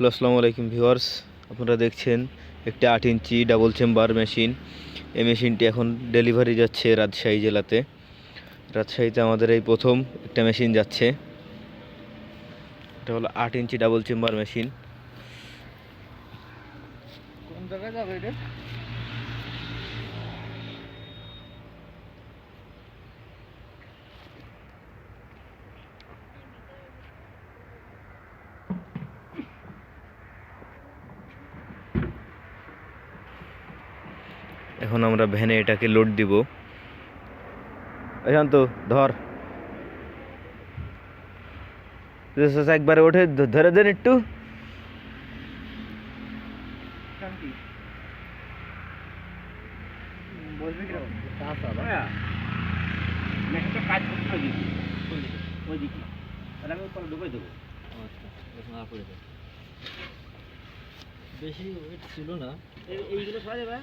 Hello, আসসালামু আলাইকুম viewers. আপনারা দেখছেন একটি আট ইঞ্চি ডাবল চেম্বার মেশিন এই মেশিনটি এখন ডেলিভারি যাচ্ছে রাজশাহী জেলাতে। রাজশাহীতে আমাদের এই প্রথম একটা মেশিন যাচ্ছে। এটা হলো আট ইঞ্চি ডাবল চেম্বার মেশিন কোন জায়গায় যাবে এটা? এখন আমরা ভ্যানে এটাকে লোড দিব শান্ত ধর একবারে ওঠে ধ- ধরে দেন একটু শান্তি বসবে কিরকম মেশিনটা কাজ করতে হয় দিদি ওই দিকে তাহলে আমি উপরে ঢুকে দেবো বেশি ওয়েট ছিল না এই- এইগুলো সরা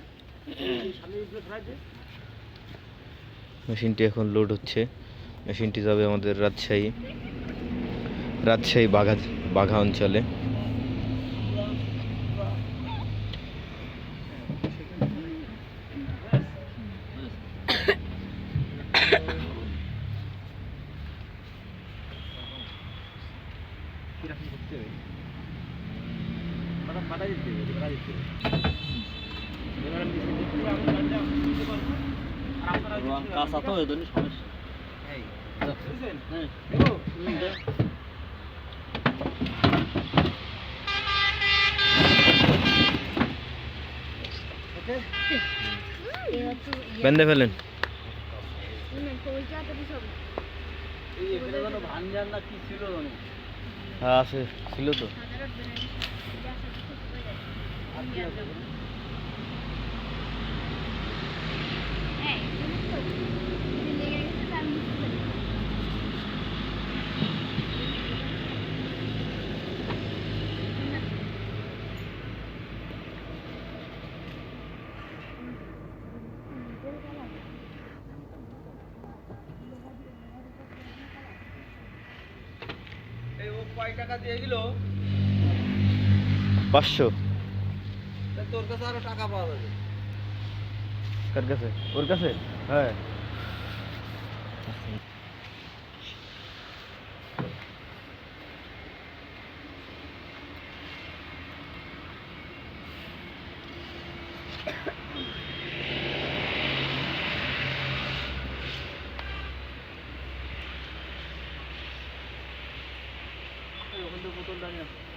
মেশিনটি এখন লোড হচ্ছে। মেশিনটি যাবে আমাদের রাজশাহী রাজশাহী বাঘা বাঘা অঞ্চলে। কাঁচা তো। এই জন্য সমস্যা? বেঁধে ফেলেন হ্যাঁ আছে ছিল তো ও কয় টাকা দিয়ে গেল পাঁচশো। তোর কাছে আরও টাকা পাওয়া যাবে। কার কাছে? ওর কাছে? হ্যাঁ। putol-putol lang yan.